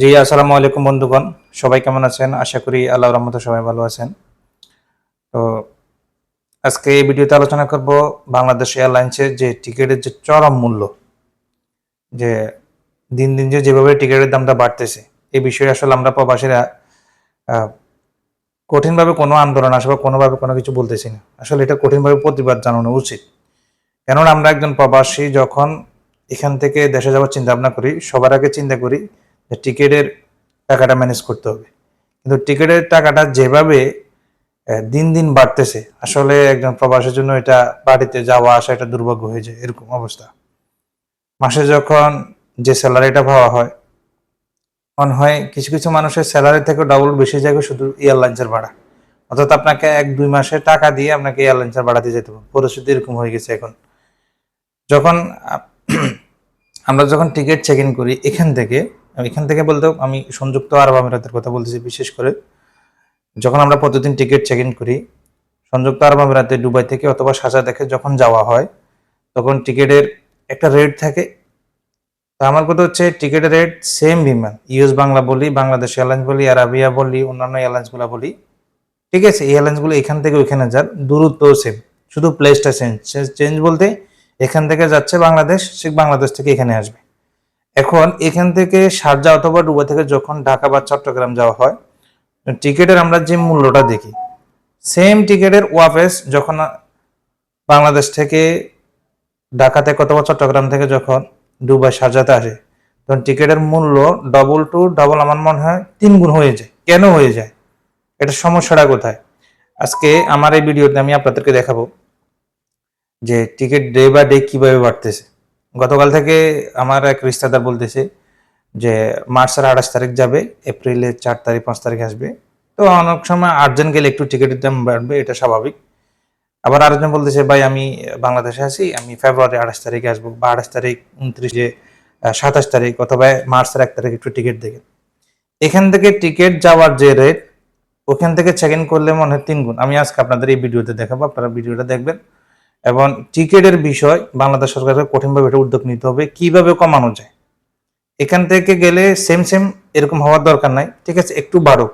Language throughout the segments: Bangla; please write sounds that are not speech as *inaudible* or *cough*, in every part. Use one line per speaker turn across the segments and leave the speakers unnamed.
জি, আসসালামু আলাইকুম বন্ধুগণ। সবাই কেমন আছেন? আশা করি আল্লাহ রহমতে সবাই ভালো আছেন। তো আজকে এই ভিডিওতে আলোচনা করব বাংলাদেশ এয়ারলাইন্সের যে টিকিটের যে চরম মূল্য, যে দিন দিন যে যেভাবে টিকিটের দামটা বাড়তেছে, এই বিষয়ে আসলে আমরা প্রবাসীরা কঠিনভাবে কোনো আন্দোলন আসবে কোনোভাবে কোনো কিছু বলতেছি না। আসলে এটা কঠিনভাবে প্রতিবাদ জানানো উচিত। কেননা আমরা একজন প্রবাসী, যখন এখান থেকে দেশে যাওয়ার চিন্তা ভাবনা করি, সবার আগে চিন্তা করি যে টিকিটের টাকাটা ম্যানেজ করতে হবে। কিন্তু টিকিটের টাকাটা যেভাবে দিন দিন বাড়তেছে, আসলে একজন প্রবাসের জন্য এটা বাড়িতে যাওয়া, আসা এটা দুর্ভাগ্য হয়ে যায়, এরকম অবস্থা। মাসে যখন যে স্যালারিটা পাওয়া হয়, মনে হয় কিছু কিছু মানুষের স্যালারি থেকে ডবল বেশি যায় শুধু এয়ারলাইন্সের ভাড়া। অর্থাৎ আপনাকে এক দুই মাসের টাকা দিয়ে আপনাকে এয়ারলাইন্সের ভাড়া দিয়ে যেতে হবে। পরিস্থিতি এরকম হয়ে গেছে এখন। যখন *clears throat* আমরা যখন টিকিট চেক ইন করি, এখান থেকে এখান থেকে বলতে আমি সংযুক্ত আরব আমিরাতের কথা বলতেছি, বিশেষ করে যখন আমরা প্রতিদিন টিকিট চেক ইন করি, সংযুক্ত আরব আমিরাতে দুবাই থেকে অথবা সাজা দেখে যখন যাওয়া হয়, তখন টিকিটের একটা রেট থাকে। তো আমার কথা হচ্ছে টিকিটের rate same Biman US Bangla বলি, বাংলাদেশ এয়ারলাইন্স বলি, আরাবিয়া বলি, অন্যান্য এয়ারলাইন্সগুলো বলি, ঠিক আছে, এই এয়ারলাইন্সগুলো এখান থেকে ওইখানে যান দূরত্ব সেম শুধু প্লেসটা চেঞ্জ চেঞ্জ বলতে এখান থেকে যাচ্ছে বাংলাদেশ, সে বাংলাদেশ থেকে এখানে আসবে। এখন এখান থেকে শারজা অথবা দুবাই থেকে যখন ঢাকা বা চট্টগ্রাম যাওয়া হয়, টিকিটের আমরা যে মূল্যটা দেখি সেম টিকিটের ওয়াফেস যখন বাংলাদেশ থেকে ঢাকা থেকে অথবা চট্টগ্রাম থেকে যখন ডুবাই, সারজাতে আসে, তখন টিকিটের মূল্য ডবল টু ডবল আমার মনে হয় তিন গুণ হয়ে যায়। কেন হয়ে যায়? এটা সমস্যাটা কোথায়? আজকে আমার এই ভিডিওতে আমি আপনাদেরকে দেখাবো যে টিকিট ডে বা ডে কীভাবে বাড়তেছে। গতকাল থেকে আমার এক রিস্তাদার বলতেছে যে মার্চের আঠাশ তারিখ যাবে, এপ্রিলের চার তারিখ, পাঁচ তারিখ আসবে। তো অনেক সময় আর্জেন্ট গেলে একটু টিকিটের দাম বাড়বে এটা স্বাভাবিক। আবার আরেকজন বলতেছে, ভাই, আমি বাংলাদেশে আছি, আমি ফেব্রুয়ারি আঠাশ তারিখে আসব বা আঠাশ তারিখ, উনত্রিশে সাতাশ তারিখ অথবা মার্চের এক তারিখ একটু টিকিট দেখেন এখান থেকে টিকিট যাওয়ার যে রেট ওখান থেকে চেক ইন করলে মনে হয় তিন গুণ। আমি আজকে আপনাদের এই ভিডিওতে দেখাবো, আপনারা ভিডিওটা দেখবেন। এবং টিকিটের বিষয় বাংলাদেশ সরকারকে কঠিনভাবে এটা উদ্যোগ নিতে হবে, কীভাবে কমানো যায়? এখান থেকে গেলে সেম সেম এরকম হওয়ার দরকার নাই। ঠিক আছে, একটু বাড়ুক।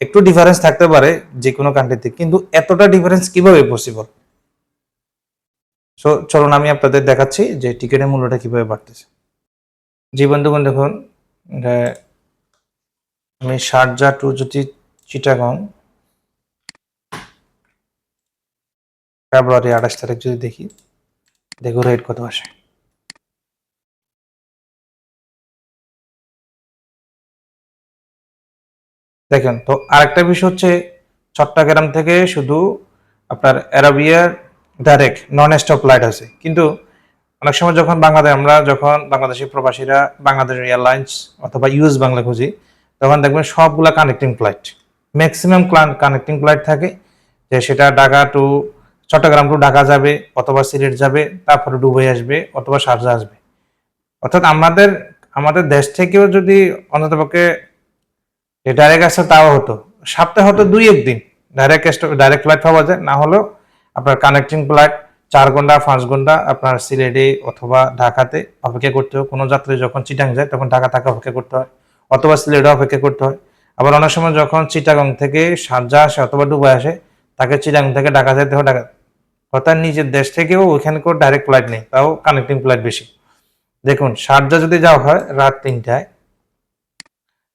একটু ডিফারেন্স থাকতে পারে যে কোনো কান্ট্রিতে কিন্তু এতটা ডিফারেন্স কীভাবে পসিবল সো চলুন আমি আপনাদের দেখাচ্ছি যে টিকিটের মূল্যটা কীভাবে বাড়তেছে। জি বন্ধুগণ দেখুন আমি শারজা টু যদি চিটাগং ফেব্রুয়ারি আঠাশ তারিখ যদি দেখি, দেখো রেট কত আসে। দেখেন, তো আরেকটা বিষয় হচ্ছে, চট্টগ্রাম থেকে শুধু আপনার অ্যারাবিয়ার ডাইরেক্ট নন স্টপ ফ্লাইট আছে। কিন্তু অনেক সময় যখন বাংলাদেশ, আমরা যখন বাংলাদেশি প্রবাসীরা বাংলাদেশ এয়ারলাইন্স অথবা ইউএস বাংলা খুঁজি, তখন দেখবেন সবগুলা connecting flight maximum connecting flight থাকে, যে সেটা ঢাকা টু চট্টগ্রাম টু ঢাকা যাবে, অথবা সিলেট যাবে, তারপরে দুবাই আসবে, অথবা শারজা আসবে। অর্থাৎ আমাদের আমাদের দেশ থেকেও যদি অন্ততপক্ষে ডাইরেক্ট আসতে তাও হতো। সপ্তাহে হতো দুই একদিন। ডাইরেক্ট ডাইরেক্ট ফ্লাইট পাওয়া যায়। না হলেও আপনার কানেক্টিং ফ্লাইট চার ঘণ্টা, পাঁচ ঘণ্টা আপনার সিলেটে অথবা ঢাকাতে অপেক্ষা করতে হয়। কোনো যাত্রী যখন চিটাং যায়, তখন ঢাকা থাকে অপেক্ষা করতে হয়, অথবা সিলেটে অপেক্ষা করতে হয়। আবার অনেক সময় যখন চিটাগং থেকে সারজা আসে, অথবা দুবাই আসে, তাকে চিটাং থেকে ঢাকা যেতে হয়। ঢাকা অর্থাৎ নিজের দেশ থেকেও ওইখানে কোনো ডাইরেক্ট ফ্লাইট নেই, তাও কানেক্টিং ফ্লাইট বেশি। দেখুন সারজা যদি যাওয়া হয় রাত তিনটায়,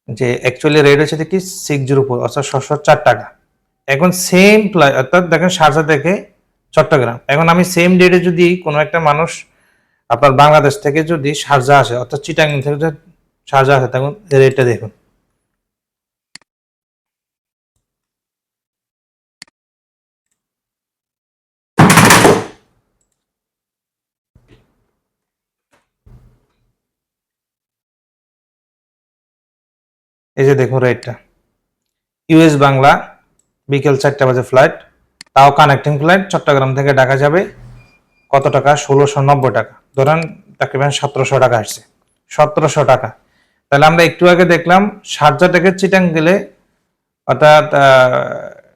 যে অ্যাকচুয়ালি রেট হচ্ছে কি সিক্স জিরো ফোর অর্থাৎ ছশো চার টাকা। এখন সেম ফ্লাইট অর্থাৎ দেখেন সারজা থেকে চট্টগ্রাম। এখন আমি সেম ডেটে যদি কোনো একটা মানুষ আপনার বাংলাদেশ থেকে যদি সারজা আসে, অর্থাৎ চিটাং থেকে যদি আসে, তখন রেটটা দেখুন। এই যে দেখুন রেটটা ইউএস বাংলা, বিকেল চারটা বাজে ফ্লাইট তাও কানেক্টিং ফ্লাইট চট্টগ্রাম থেকে ঢাকা যাবে, কত টাকা? ষোলোশো নব্বই টাকা। ধরেন তাকরিবান সতেরোশো টাকা আসছে। সতেরোশো টাকা। তাহলে আমরা একটু আগে দেখলাম সারজা থেকে চিটাং গেলে অর্থাৎ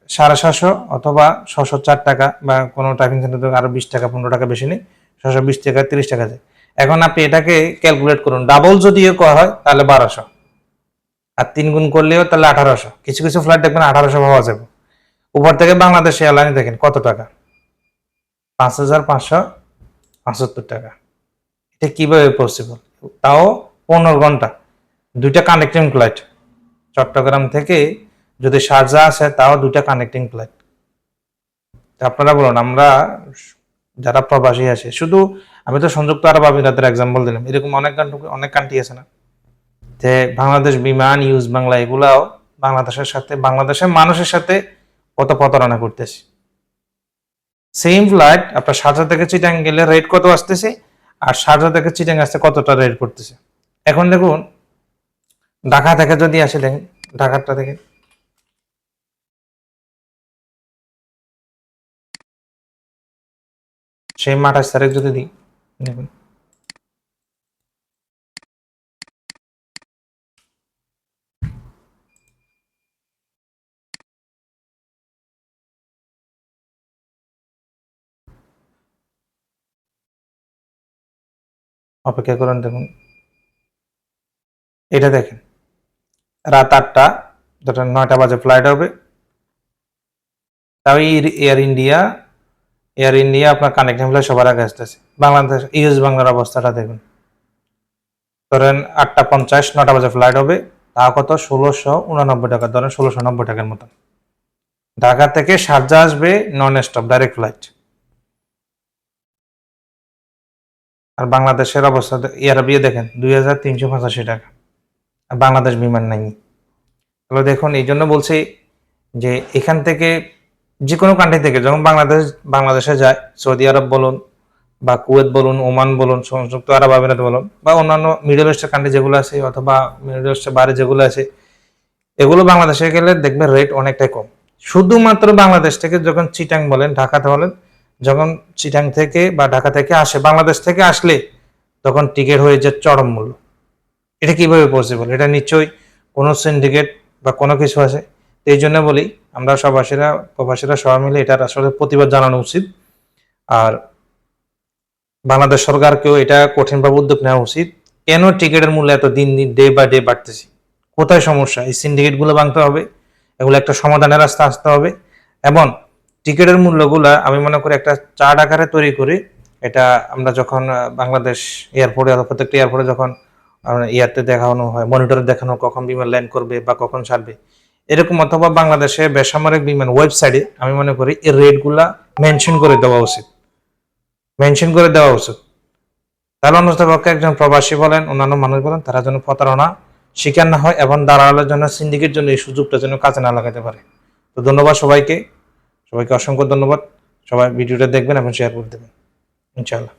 সাড়ে সাতশো অথবা ছশো চার টাকা বা কোনো টাইপিং সেন্টার আরও বিশ টাকা, পনেরো টাকা বেশি নেই। ছশো বিশ টাকা, তিরিশ টাকা যায় এখন আপনি এটাকে ক্যালকুলেট করুন। ডাবল যদি করা হয়, তাহলে বারোশো। আর তিন গুণ করলেও তাহলে আঠারোশো। কিছু কিছু ফ্লাইট দেখবেন আঠারোশো পাওয়া যাবে। উপর থেকে বাংলাদেশ এয়ারলাইনে দেখেন কত টাকা? পাঁচ হাজার পাঁচশো পঁচাত্তর টাকা। এটা কীভাবে পসিবল তাও পনেরো ঘণ্টা। দুইটা কানেক্টিং ফ্লাইট চট্টগ্রাম থেকে যদি সাজা আসে, তাও দুইটা কানেক্টিং ফ্লাইট আপনারা বলুন, আমরা যারা প্রবাসী আছে, শুধু আমি তো সংযুক্ত আরব আমিরাতের এক্সাম্পল দিলাম। এরকম অনেক কান্ট্রি অনেক কান্ট্রি আছে না? যে বাংলাদেশ বিমান, ইউজ বাংলা এগুলাও বাংলাদেশের সাথে, বাংলাদেশের মানুষের সাথে কত প্রতারণা করতেছে। সেম ফ্লাইট আপনার শারজা থেকে চিটাং গেলে রেট কত আসতেছে? আর শারজা থেকে চিটাং আসতে কতটা রেট করতেছে? এখন দেখুন, ঢাকা থেকে যদি আসে দেখেন ঢাকারটা দেখেন। সেই আঠাশ তারিখ যদি দিই, দেখুন। অপেক্ষা করেন, দেখুন। এটা দেখেন, রাত আটটা, যেটা নয়টা বাজে ফ্লাইট হবে। তাও এয়ার ইন্ডিয়া এয়ার ইন্ডিয়া আপনার কানেক্টিং ফ্লাইট সবার আগে আসতেছে। বাংলাদেশ ইউএস বাংলার অবস্থাটা দেখুন। ধরেন আটটা পঞ্চাশ নটা বাজে ফ্লাইট হবে। তা কত? ষোলোশো উনানব্বই টাকা, ধরেন ষোলোশো নব্বই টাকার মতন। ঢাকা থেকে শারজা আসবে নন স্টপ ডাইরেক্ট ফ্লাইট আর বাংলাদেশের অবস্থা এয়ারবিয়ে দেখেন, দুই হাজার তিনশো পঁচাশি টাকা। আর বাংলাদেশ বিমান নাই তাহলে দেখুন, এই জন্য বলছি যে এখান থেকে যে কোনো কান্ট্রি থেকে যখন বাংলাদেশ, বাংলাদেশে যায়, সৌদি আরব বলুন বা কুয়েত বলুন, ওমান বলুন, সংযুক্ত আরব আমিরাত বলুন, বা অন্যান্য মিডল ইস্টের কান্ট্রি যেগুলো আছে, অথবা মিডল ইস্টের বাইরে যেগুলো আছে, এগুলো বাংলাদেশে গেলে দেখবেন রেট অনেকটাই কম। শুধুমাত্র বাংলাদেশ থেকে যখন চিটাং বলেন, ঢাকাতে বলেন যখন চিটাং থেকে বা ঢাকা থেকে আসে, বাংলাদেশ থেকে আসলে তখন টিকিট হয়ে যায় চরম মূল্য। এটা কীভাবে পসিবল এটা নিশ্চয়ই কোনো সিন্ডিকেট বা কোনো কিছু আছে? এই জন্য বলি, আমরা সবাসীরা, প্রবাসীরা সবাই মিলে এটার আসলে প্রতিবাদ জানানো উচিত। আর বাংলাদেশ সরকারকেও এটা কঠিনভাবে উদ্যোগ নেওয়া উচিত। কেন টিকিটের মূল্য এত দিন দিন ডে বাই ডে বাড়তেছে? কোথায় সমস্যা? এই সিন্ডিকেটগুলো ভাঙতে হবে, এগুলো একটা সমাধানের রাস্তা আসতে হবে। এবং টিকিটের মূল্যগুলা আমি মনে করি একটা চার্ট আকারে তৈরি করি। এটা আমরা যখন বাংলাদেশ এয়ারপোর্টে প্রত্যেকটা এয়ারপোর্টে যখন ইয়ারতে দেখানো হয়, মনিটরে দেখানো কখন বিমান ল্যান্ড করবে বা কখন ছাড়বে, এরকম অথবা বাংলাদেশে বেসামরিক বিমান ওয়েবসাইটে আমি মনে করি এই রেটগুলা মেনশন করে দেওয়া উচিত। মেনশন করে দেওয়া উচিত। তাহলে অন্তত পক্ষে একজন প্রবাসী বলেন, অন্যান্য মানুষ বলেন, তারা যেন প্রতারণা শিকার না হয় এবং দালালের জন্য, সিন্ডিকেট জন্য এই সুযোগটা যেন কাজে না লাগাতে পারে। তো ধন্যবাদ সবাইকে। সবাইকে অসংখ্য ধন্যবাদ। সবাই ভিডিওটা দেখবেন এবং শেয়ার করে দেবেন। ইনশাআল্লাহ।